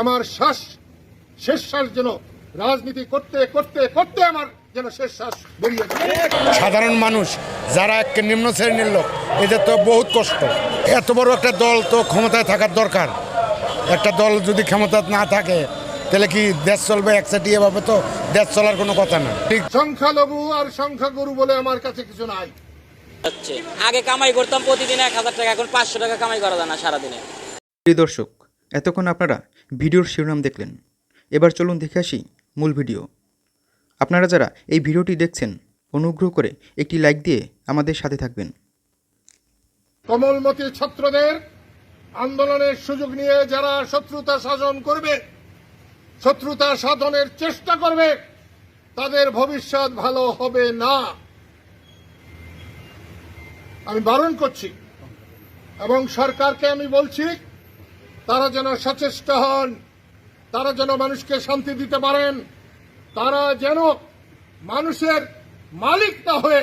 আমার শ্বাস শেষ শ্বাস যেন রাজনীতি করতে করতে করতে আমার যেন শেষ শ্বাস বেরিয়ে সাধারণ মানুষ যারা এক নিম্ন শ্রেণির লোক এদের তো বহুত কষ্ট। এত বড় একটা দল তো ক্ষমতায় থাকার দরকার। একটা দল যদি ক্ষমতা না থাকে তাহলে কি দেশ চলবে একসাথে এভাবে তো? দেশ চলার কোনো কথা না। ঠিক সংখ্যালঘু আর সংখ্যাগুরু বলে আমার কাছে কিছু নাই। আগে কামাই করতাম প্রতিদিন এক হাজার টাকা এখন পাঁচশো টাকা কামাই করা যায় না সারাদিনে। প্রিয় দর্শক এতক্ষণ আপনারা ভিডিওর শিরোনাম দেখলেন। এবার চলুন দেখে আসি মূল ভিডিও। আপনারা যারা এই ভিডিওটি দেখছেন, অনুগ্রহ করে একটি লাইক দিয়ে আমাদের সাথে থাকবেন। কমলমতি ছাত্রদের আন্দোলনের সুযোগ নিয়ে যারা শত্রুতা সাধন করবে, শত্রুতা সাধনের চেষ্টা করবে, তাদের ভবিষ্যৎ ভালো হবে না। আমি বারণ করছি এবং সরকারকে আমি বলছি তারা যেন সচেষ্ট হন, তারা যেন মানুষকে শান্তি দিতে পারেন, তারা যেন মানুষের মালিক না হয়ে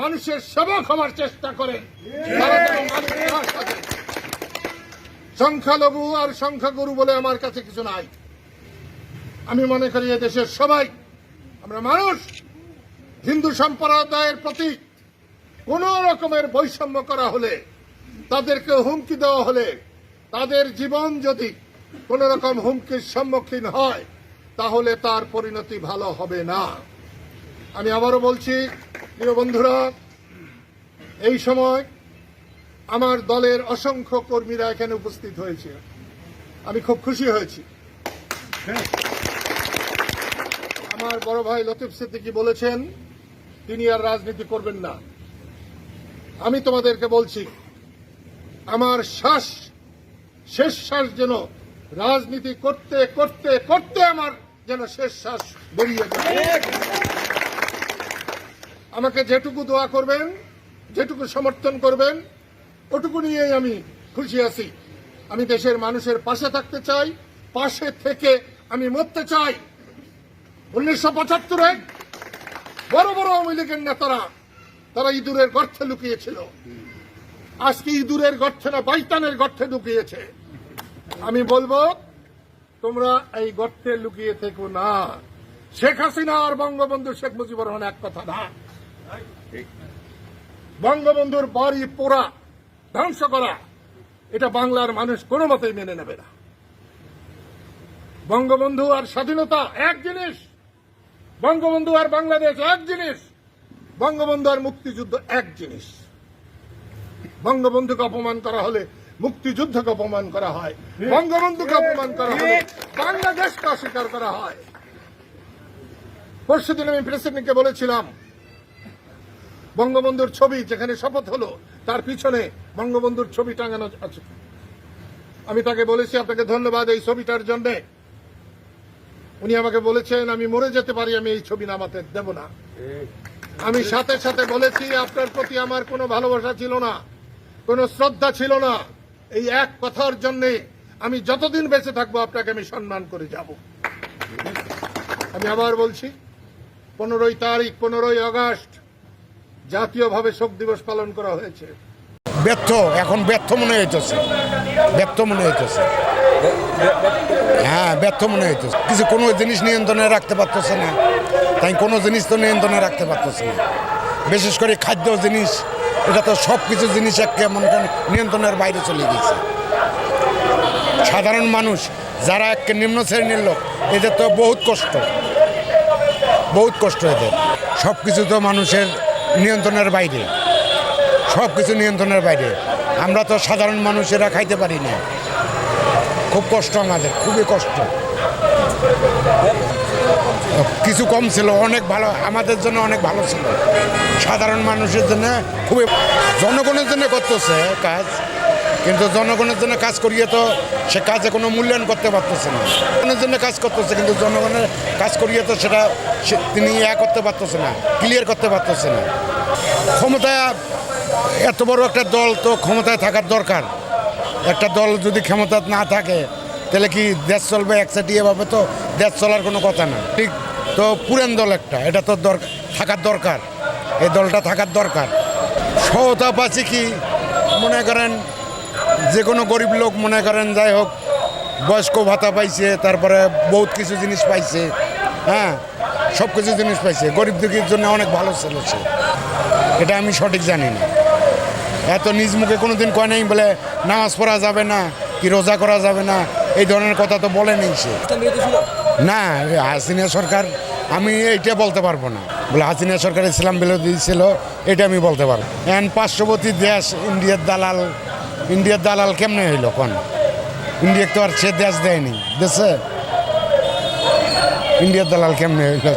মানুষের সেবক হওয়ার চেষ্টা সাজে। সংখ্যালঘু আর সংখ্যাগুরু বলে আমার কাছে কিছু নাই আমি মনে করি দেশের সবাই, আমরা মানুষ, হিন্দু সম্প্রদায়ের প্রতি কোন রকমের বৈষম্য করা হলে, তাদেরকে হুমকি দেওয়া হলে তাদের জীবন যদি কোন রকম হুমকির সম্মুখীন হয়, তাহলে তার পরিণতি ভালো হবে না। আমি আবারও বলছি, প্রিয় বন্ধুরা, এই সময় আমার দলের অসংখ্য কর্মীরা এখানে উপস্থিত হয়েছে। আমি খুব খুশি হয়েছি। আমার বড় ভাই লতিফ সিদ্দিকী বলেছেন, তিনি আর রাজনীতি করবেন না। আমি তোমাদেরকে বলছি, আমার শ্বাস শেষ শ্বাস যেন রাজনীতি করতে করতে করতে আমার যেন শেষ শ্বাস বেরিয়ে যায়। আমাকে যেটুকু দোয়া করবেন, যেটুকু সমর্থন করবেন, ওটুকু নিয়েই আমি খুশি আছি। আমি দেশের মানুষের পাশে থাকতে চাই, পাশে থেকে আমি মরতে চাই। উনিশশো পঁচাত্তরে বড় বড় আওয়ামী লীগের নেতারা, তারা ইঁদুরের গর্তে লুকিয়েছিল। আজকে ইঁদুরের গর্তে না বাইতানের গর্তে লুকিয়েছে। আমি বলব, তোমরা এই গর্তে লুকিয়ে থেকো না। শেখ হাসিনা আর বঙ্গবন্ধু শেখ মুজিবুর রহমান এক কথা না। বঙ্গবন্ধুর বাড়ি পোড়া, ধ্বংস করা, এটা বাংলার মানুষ কোনো মতেই মেনে নেবে না। বঙ্গবন্ধু আর স্বাধীনতা এক জিনিস, বঙ্গবন্ধু আর বাংলাদেশ এক জিনিস, বঙ্গবন্ধু আর মুক্তিযুদ্ধ এক জিনিস। বঙ্গবন্ধুকে অপমান করা হলে মুক্তিযুদ্ধকে অপমান করা হয় বঙ্গবন্ধুকে অপমান করা হয় বাংলাদেশকে অস্বীকার করা হয়। পরশুদিন আমি প্রেসিডেন্টকে বলেছিলাম বঙ্গবন্ধুর ছবি যেখানে শপথ হলো তার পিছনে বঙ্গবন্ধুর ছবি টাঙানো আছে। আমি তাকে বলেছি আপনাকে ধন্যবাদ এই ছবিটার জন্য। উনি আমাকে বলেছেন আমি মরে যেতে পারি আমি এই ছবি নামাতে দেব না। আমি সাথে সাথে বলেছি আপনার প্রতি আমার কোনো ভালোবাসা ছিল না কোনো শ্রদ্ধা ছিল না। এই এক কথার জন্য আমি যতদিন বেঁচে থাকব আপনাকে আমি সম্মান করে যাব। আমি আবার বলছি, পনেরোই তারিখ, পনেরোই আগস্ট জাতীয়ভাবে শোক দিবস পালন করা হয়েছে। ব্যর্থ, এখন ব্যর্থ মনে হইতেছে। ব্যর্থ মনে হইতেছে। হ্যাঁ ব্যর্থ মনে হইতেছে। কিছু কোনো জিনিস নিয়ন্ত্রণে রাখতে পারতেছে না। তাই কোনো জিনিস তো নিয়ন্ত্রণে রাখতে পারতেছে না। বিশেষ করে খাদ্য জিনিস এটা তো সব কিছু জিনিস একে নিয়ন্ত্রণের বাইরে চলে গেছে সাধারণ মানুষ, যারা এক নিম্ন শ্রেণির লোক, এদের তো বহুত কষ্ট। বহুত কষ্ট এদের। সব কিছু তো মানুষের নিয়ন্ত্রণের বাইরে। সব কিছু নিয়ন্ত্রণের বাইরে। আমরা তো সাধারণ মানুষেরা খাইতে পারি না। খুব কষ্ট আমাদের, খুবই কষ্ট। কিছু কম ছিল, অনেক ভালো, আমাদের জন্য অনেক ভালো ছিল। সাধারণ মানুষের জন্য খুবই, জনগণের জন্য করতেছে কাজ, কিন্তু জনগণের জন্য কাজ করিয়ে তো সে কাজে কোনো মূল্যায়ন করতে পারতেছে না। জনগণের জন্য কাজ করতেছে, কিন্তু জনগণের কাজ করিয়ে তো সেটা তিনি ইয়া করতে পারতেছে না ক্লিয়ার করতে পারতেছে না। ক্ষমতায় এত বড় একটা দল তো ক্ষমতায় থাকার দরকার। একটা দল যদি ক্ষমতা না থাকে তাহলে কি দেশ চলবে একসাথে এভাবে তো দেশ চলার কোনো কথা না। ঠিক তো পুরান দল একটা, এটা তো দরকার থাকার দরকার। এই দলটা থাকার দরকার। সহতা পাচ্ছে কি? মনে করেন যে কোনো গরিব লোক মনে করেন যাই হোক, বয়স্ক ভাতা পাইছে, তারপরে বহুত কিছু জিনিস পাইছে হ্যাঁ? সব কিছু জিনিস পাইছে। গরিব দুঃখীর জন্য অনেক ভালো চলেছে এটা আমি সঠিক জানি না। এত নিজ মুখে কোনো দিন কয় নাই বলে, নামাজ পড়া যাবে না, কি রোজা করা যাবে না এই ধরনের কথা তো বলে নেই সে না হাসিনা সরকার আমি এইটা বলতে পারব না। বলে হাসিনা সরকার ইসলাম বিরোধী ছিল এটা আমি বলতে পারব। এখন পার্শ্ববর্তী দেশ ইন্ডিয়ার দালাল ইন্ডিয়ার দালাল কেমনে হইল কোন? ইন্ডিয়ার তো আর সে দেশ দেয়নি দেশে। ইন্ডিয়ার দালাল কেমনে হইল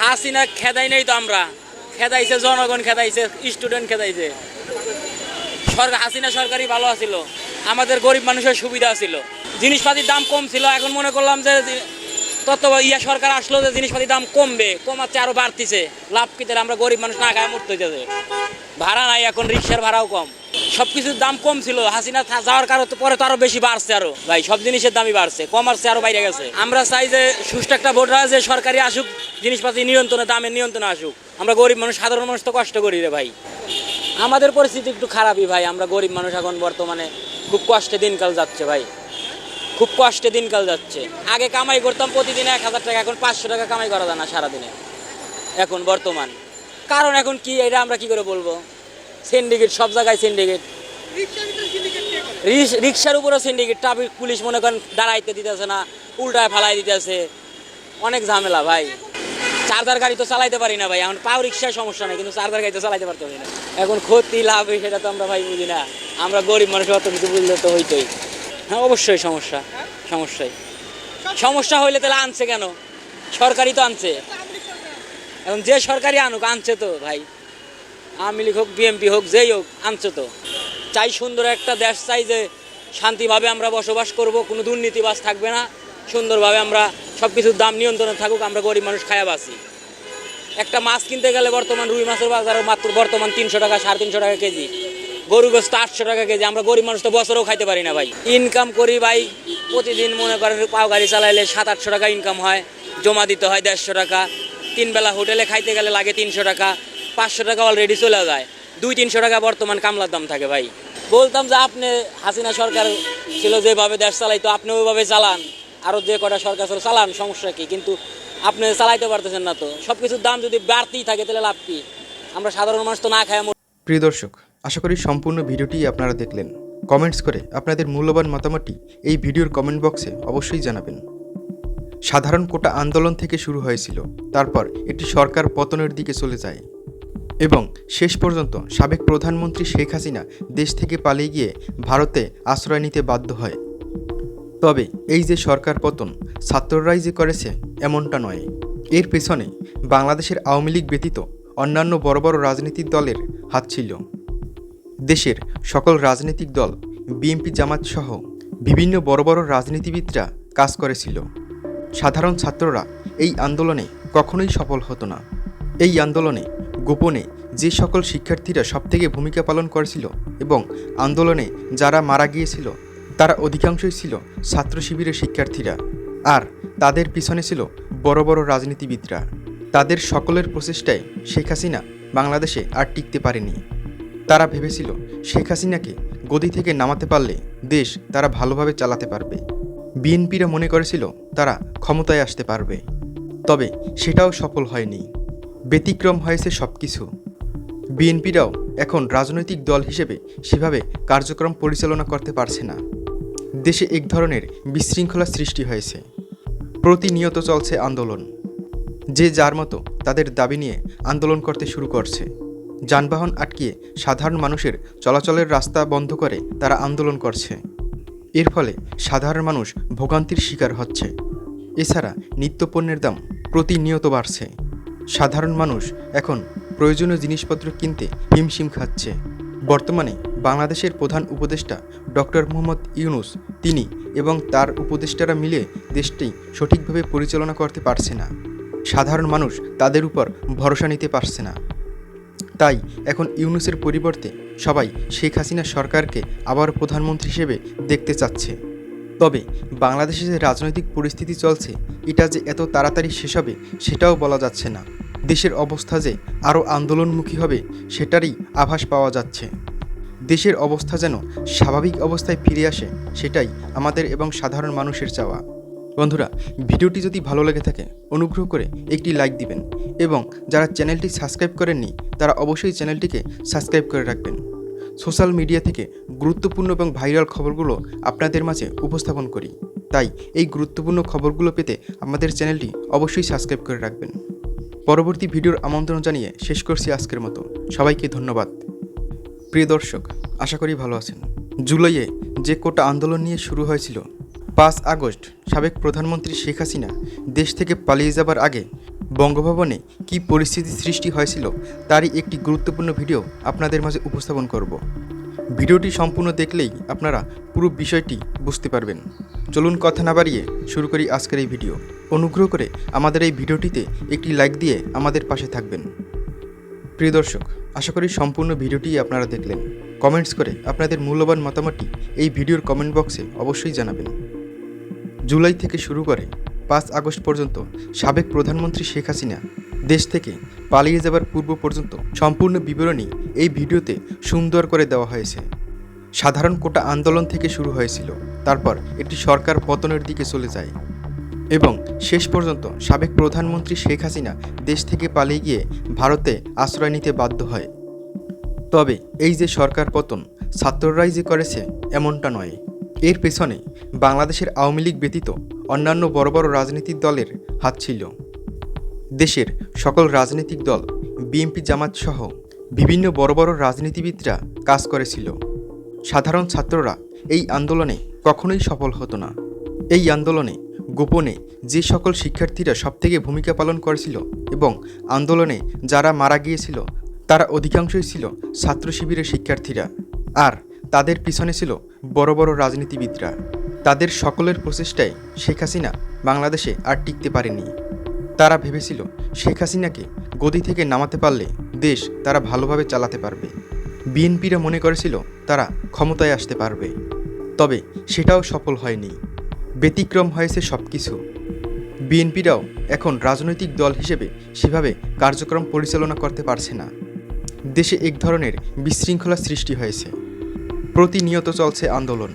হাসিনা খেদাই নেই তো আমরা। খেদাইছে জনগণ খেদাইছে স্টুডেন্ট খেদাইছে। সরকার হাসিনা সরকারই ভালো আছিল। আমাদের গরিব মানুষের সুবিধা ছিল জিনিসপাতির দাম কম ছিল, এখন মনে করলাম যে তত ইয়া সরকার আসলো যে জিনিসপাতির দাম কমবে, কমাচ্ছে আরও বাড়তিছে। লাভ কি আমরা গরিব মানুষ না খায় মরতে হইতেছে। ভাড়া নাই, এখন রিক্সার ভাড়াও কম। সব কিছুর দাম কম ছিল, হাসিনা যাওয়ার কারণে পরে তো আরও বেশি বাড়ছে আরও। ভাই, সব জিনিসের দামই বাড়ছে, কমার্সে আরও বাইরে গেছে। আমরা চাই যে সুষ্ঠু একটা ভোট যে সরকারি আসুক, জিনিসপাতি নিয়ন্ত্রণে, দামের নিয়ন্ত্রণে আসুক। আমরা গরিব মানুষ, সাধারণ মানুষ তো কষ্ট করি রে ভাই। আমাদের পরিস্থিতি একটু খারাপই ভাই, আমরা গরিব মানুষ এখন বর্তমানে খুব কষ্টে দিনকাল যাচ্ছে ভাই। খুব কষ্টে দিনকাল যাচ্ছে। আগে কামাই করতাম প্রতিদিন এক হাজার টাকা, এখন পাঁচশো টাকা কামাই করা যায় না সারাদিনে। এখন বর্তমান। কারণ এখন কি, এটা আমরা কি করে বলব? সিন্ডিকেট সব জায়গায় সিন্ডিকেট রিক্সার উপরও সিন্ডিকেট ট্রাফিক পুলিশ মনে করেন দাঁড়াইতে দিতেছে না, উল্টায় ফালাই দিতেছে। অনেক ঝামেলা ভাই। চার্জার গাড়ি তো চালাইতে পারি না ভাই। এখন পাও রিক্সায় সমস্যা নেই, কিন্তু চার্জার গাড়ি তো চালাইতে পারতে পারি না। এখন ক্ষতি লাভ সেটা তো আমরা ভাই বুঝি না। আমরা গরিব মানুষ, অত কিছু বুঝলে তো হইতোই। হ্যাঁ অবশ্যই সমস্যা, সমস্যাই। সমস্যা হইলে তাহলে আনছে কেন? সরকারি তো আনছে। এখন যে সরকারি আনুক, আনছে তো ভাই। আওয়ামী লীগ হোক বিএমপি হোক, যেই হোক, আনছে তো। চাই সুন্দর একটা দেশ, চাই যে শান্তিভাবে আমরা বসবাস করব, কোনো দুর্নীতিবাস থাকবে না। সুন্দরভাবে আমরা সব কিছুর দাম নিয়ন্ত্রণে থাকুক, আমরা গরিব মানুষ খায়া বাসি একটা মাছ কিনতে গেলে বর্তমান রুই মাছের বাজারে মাত্র বর্তমান তিনশো টাকা, সাড়ে তিনশো টাকা কেজি। গরু গোস্ত আটশো টাকা কেজি, আমরা গরিব মানুষ তো বছরেও খাইতে পারি না ভাই। ইনকাম করি ভাই, প্রতিদিন মনে করেন পাও গাড়ি চালাইলে সাত আটশো টাকা ইনকাম হয়, জমা দিতে হয় দেড়শো টাকা। তিন বেলা হোটেলে খাইতে গেলে লাগে তিনশো টাকা, পাঁচশো টাকা অলরেডি চলে যায়। দুই তিনশো টাকা বর্তমান কামলার দাম থাকে ভাই। বলতাম যে আপনি হাসিনা সরকার ছিল যেভাবে দেশ চালাইতো আপনি ওইভাবে চালান। আরও যে কটা সরকার ছিল, চালান, সমস্যা কি? কিন্তু আপনি চালাইতে পারতেছেন না তো। সব কিছুর দাম যদি বাড়তেই থাকে, তাহলে লাভ কি? আমরা সাধারণ মানুষ তো না খায় প্রিয় দর্শক, আশা করি সম্পূর্ণ ভিডিওটি আপনারা দেখলেন। কমেন্টস করে আপনাদের মূল্যবান মতামতটি এই ভিডিওর কমেন্ট বক্সে অবশ্যই জানাবেন। সাধারণ কোটা আন্দোলন থেকে শুরু হয়েছিল, তারপর এটি সরকার পতনের দিকে চলে যায় এবং শেষ পর্যন্ত সাবেক প্রধানমন্ত্রী শেখ হাসিনা দেশ থেকে পালিয়ে গিয়ে ভারতে আশ্রয় নিতে বাধ্য হয়। তবে এই যে সরকার পতন ছাত্ররাই যে করেছে, এমনটা নয়। এর পেছনে বাংলাদেশের আওয়ামী লীগ ব্যতীত অন্যান্য বড় বড় রাজনৈতিক দলের হাত ছিল। দেশের সকল রাজনৈতিক দল বিএনপি জামাত সহ বিভিন্ন বড় বড় রাজনীতিবিদরা কাজ করেছিল। সাধারণ ছাত্ররা এই আন্দোলনে কখনোই সফল হতো না। এই আন্দোলনে গোপনে যে সকল শিক্ষার্থীরা সবথেকে ভূমিকা পালন করেছিল এবং আন্দোলনে যারা মারা গিয়েছিল তারা অধিকাংশই ছিল ছাত্র শিবিরের শিক্ষার্থীরা আর তাদের পিছনে ছিল বড় বড় রাজনীতিবিদরা। তাদের সকলের প্রচেষ্টায় শেখ হাসিনা বাংলাদেশে আর টিকতে পারেনি। তারা ভেবেছিল শেখ হাসিনাকে গদি থেকে নামাতে পারলে দেশ তারা ভালোভাবে চালাতে পারবে। বিএনপিরা মনে করেছিল তারা ক্ষমতায় আসতে পারবে। তবে সেটাও সফল হয়নি। ব্যতিক্রম হয়েছে সব কিছু বিএনপিরাও এখন রাজনৈতিক দল হিসেবে সেভাবে কার্যক্রম পরিচালনা করতে পারছে না। দেশে এক ধরনের বিশৃঙ্খলা সৃষ্টি হয়েছে। প্রতিনিয়ত চলছে আন্দোলন। যে যার মতো তাদের দাবি নিয়ে আন্দোলন করতে শুরু করছে। যানবাহন আটকিয়ে সাধারণ মানুষের চলাচলের রাস্তা বন্ধ করে তারা আন্দোলন করছে। এর ফলে সাধারণ মানুষ ভোগান্তির শিকার হচ্ছে। এছাড়া নিত্যপণ্যের দাম প্রতিনিয়ত বাড়ছে। সাধারণ মানুষ এখন প্রয়োজনীয় জিনিসপত্র কিনতে হিমশিম খাচ্ছে। বর্তমানে বাংলাদেশের প্রধান উপদেষ্টা ডক্টর মোহাম্মদ ইউনুস, তিনি এবং তার উপদেষ্টারা মিলে দেশটি সঠিকভাবে পরিচালনা করতে পারছে না। সাধারণ মানুষ তাদের উপর ভরসা নিতে পারছে না। তাই এখন ইউনুসের পরিবর্তে সবাই শেখ হাসিনা সরকারকে আবার প্রধানমন্ত্রী হিসেবে দেখতে চাচ্ছে। তবে বাংলাদেশে যে রাজনৈতিক পরিস্থিতি চলছে, এটা যে এত তাড়াতাড়ি শেষ হবে, সেটাও বলা যাচ্ছে না। দেশের অবস্থা যে আরও আন্দোলনমুখী হবে, সেটারই আভাস পাওয়া যাচ্ছে। দেশের অবস্থা যেন স্বাভাবিক অবস্থায় ফিরে আসে, সেটাই আমাদের এবং সাধারণ মানুষের চাওয়া। বন্ধুরা, ভিডিওটি যদি ভালো লেগে থাকে, অনুগ্রহ করে একটি লাইক দিবেন এবং যারা চ্যানেলটি সাবস্ক্রাইব করেননি, তারা অবশ্যই চ্যানেলটিকে সাবস্ক্রাইব করে রাখবেন। সোশ্যাল মিডিয়া থেকে গুরুত্বপূর্ণ এবং ভাইরাল খবরগুলো আপনাদের মাঝে উপস্থাপন করি। তাই এই গুরুত্বপূর্ণ খবরগুলো পেতে আমাদের চ্যানেলটি অবশ্যই সাবস্ক্রাইব করে রাখবেন। পরবর্তী ভিডিওর আমন্ত্রণ জানিয়ে শেষ করছি আজকের মতো। সবাইকে ধন্যবাদ। প্রিয় দর্শক, আশা করি ভালো আছেন। জুলাইয়ে যে কোটা আন্দোলন নিয়ে শুরু হয়েছিল, পাঁচ আগস্ট, সাবেক প্রধানমন্ত্রী শেখ হাসিনা দেশ থেকে পালিয়ে যাবার আগে বঙ্গভবনে কী পরিস্থিতি সৃষ্টি হয়েছিল, তারই একটি গুরুত্বপূর্ণ ভিডিও আপনাদের মাঝে উপস্থাপন করব। ভিডিওটি সম্পূর্ণ দেখলেই আপনারা পুরো বিষয়টি বুঝতে পারবেন। চলুন কথা না বাড়িয়ে শুরু করি আজকের এই ভিডিও। অনুগ্রহ করে আমাদের এই ভিডিওটিতে একটি লাইক দিয়ে আমাদের পাশে থাকবেন। প্রিয় দর্শক আশা করি সম্পূর্ণ ভিডিওটি আপনারা দেখলেন। কমেন্টস করে আপনাদের মূল্যবান মতামতটি এই ভিডিওর কমেন্ট বক্সে অবশ্যই জানাবেন। জুলাই থেকে শুরু করে পাঁচ আগস্ট পর্যন্ত সাবেক প্রধানমন্ত্রী শেখ হাসিনা দেশ থেকে পালিয়ে যাবার পূর্ব পর্যন্ত সম্পূর্ণ বিবরণী এই ভিডিওতে সুন্দর করে দেওয়া হয়েছে। সাধারণ কোটা আন্দোলন থেকে শুরু হয়েছিল, তারপর একটি সরকার পতনের দিকে চলে যায়। এবং শেষ পর্যন্ত সাবেক প্রধানমন্ত্রী শেখ হাসিনা দেশ থেকে পালিয়ে গিয়ে ভারতে আশ্রয় নিতে বাধ্য হয়। তবে এই যে সরকার পতন ছাত্ররাই যে করেছে এমনটা নয়। এর পেছনে বাংলাদেশের আওয়ামী লীগ ব্যতীত অন্যান্য বড় বড় রাজনৈতিক দলের হাত ছিল। দেশের সকল রাজনৈতিক দল বিএনপি জামাত সহ বিভিন্ন বড় বড় রাজনীতিবিদরা কাজ করেছিল। সাধারণ ছাত্ররা এই আন্দোলনে কখনোই সফল হতো না। এই আন্দোলনে গোপনে যে সকল শিক্ষার্থীরা সবথেকে ভূমিকা পালন করেছিল এবং আন্দোলনে যারা মারা গিয়েছিল, তারা অধিকাংশই ছিল ছাত্র শিবিরের শিক্ষার্থীরা। আর তাদের পিছনে ছিল বড় বড় রাজনীতিবিদরা। তাদের সকলের প্রচেষ্টায় শেখ হাসিনা বাংলাদেশে আর টিকতে পারেনি তারা ভেবেছিল শেখ হাসিনাকে গদি থেকে নামাতে পারলে দেশ তারা ভালোভাবে চালাতে পারবে। বিএনপিরা মনে করেছিল তারা ক্ষমতায় আসতে পারবে। তবে সেটাও সফল হয়নি। ব্যতিক্রম হয়েছে সব কিছু বিএনপিরাও এখন রাজনৈতিক দল হিসেবে সেভাবে কার্যক্রম পরিচালনা করতে পারছে না। দেশে এক ধরনের বিশৃঙ্খলা সৃষ্টি হয়েছে। প্রতিনিয়ত চলছে আন্দোলন।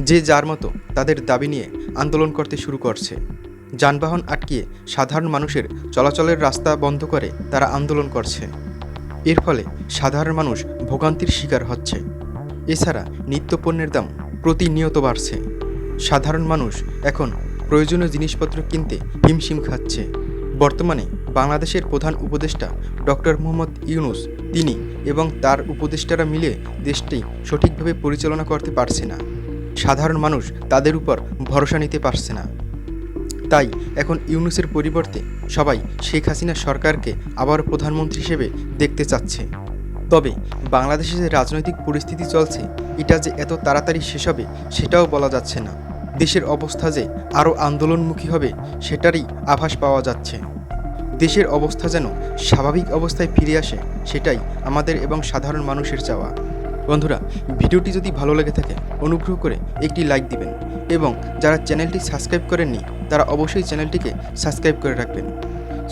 যে যার মতো তাদের দাবি নিয়ে আন্দোলন করতে শুরু করছে। যানবাহন আটকিয়ে সাধারণ মানুষের চলাচলের রাস্তা বন্ধ করে তারা আন্দোলন করছে। এর ফলে সাধারণ মানুষ ভোগান্তির শিকার হচ্ছে। এছাড়া নিত্যপণ্যের দাম প্রতিনিয়ত বাড়ছে। সাধারণ মানুষ এখন প্রয়োজনীয় জিনিসপত্র কিনতে হিমশিম খাচ্ছে। বর্তমানে বাংলাদেশের প্রধান উপদেষ্টা ডক্টর মোহাম্মদ ইউনুস, তিনি এবং তার উপদেষ্টারা মিলে দেশটি সঠিকভাবে পরিচালনা করতে পারছে না। সাধারণ মানুষ তাদের উপর ভরসা নিতে পারছে না। তাই এখন ইউনুসের পরিবর্তে সবাই শেখ হাসিনা সরকারকে আবার প্রধানমন্ত্রী হিসেবে দেখতে চাচ্ছে। তবে বাংলাদেশে যে রাজনৈতিক পরিস্থিতি চলছে, এটা যে এত তাড়াতাড়ি শেষ হবে, সেটাও বলা যাচ্ছে না। দেশের অবস্থা যে আরও আন্দোলনমুখী হবে, সেটারই আভাস পাওয়া যাচ্ছে। দেশের অবস্থা যেন স্বাভাবিক অবস্থায় ফিরে আসে, সেটাই আমাদের এবং সাধারণ মানুষের চাওয়া। বন্ধুরা, ভিডিওটি যদি ভালো লেগে থাকে, অনুগ্রহ করে একটি লাইক দিবেন এবং যারা চ্যানেলটি সাবস্ক্রাইব করেননি, তারা অবশ্যই চ্যানেলটিকে সাবস্ক্রাইব করে রাখবেন।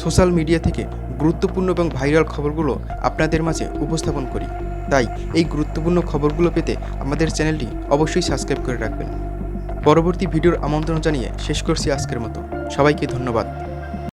সোশ্যাল মিডিয়া থেকে গুরুত্বপূর্ণ এবং ভাইরাল খবরগুলো আপনাদের মাঝে উপস্থাপন করি। তাই এই গুরুত্বপূর্ণ খবরগুলো পেতে আমাদের চ্যানেলটি অবশ্যই সাবস্ক্রাইব করে রাখবেন। পরবর্তী ভিডিওর আমন্ত্রণ জানিয়ে শেষ করছি আজকের মতো। সবাইকে ধন্যবাদ।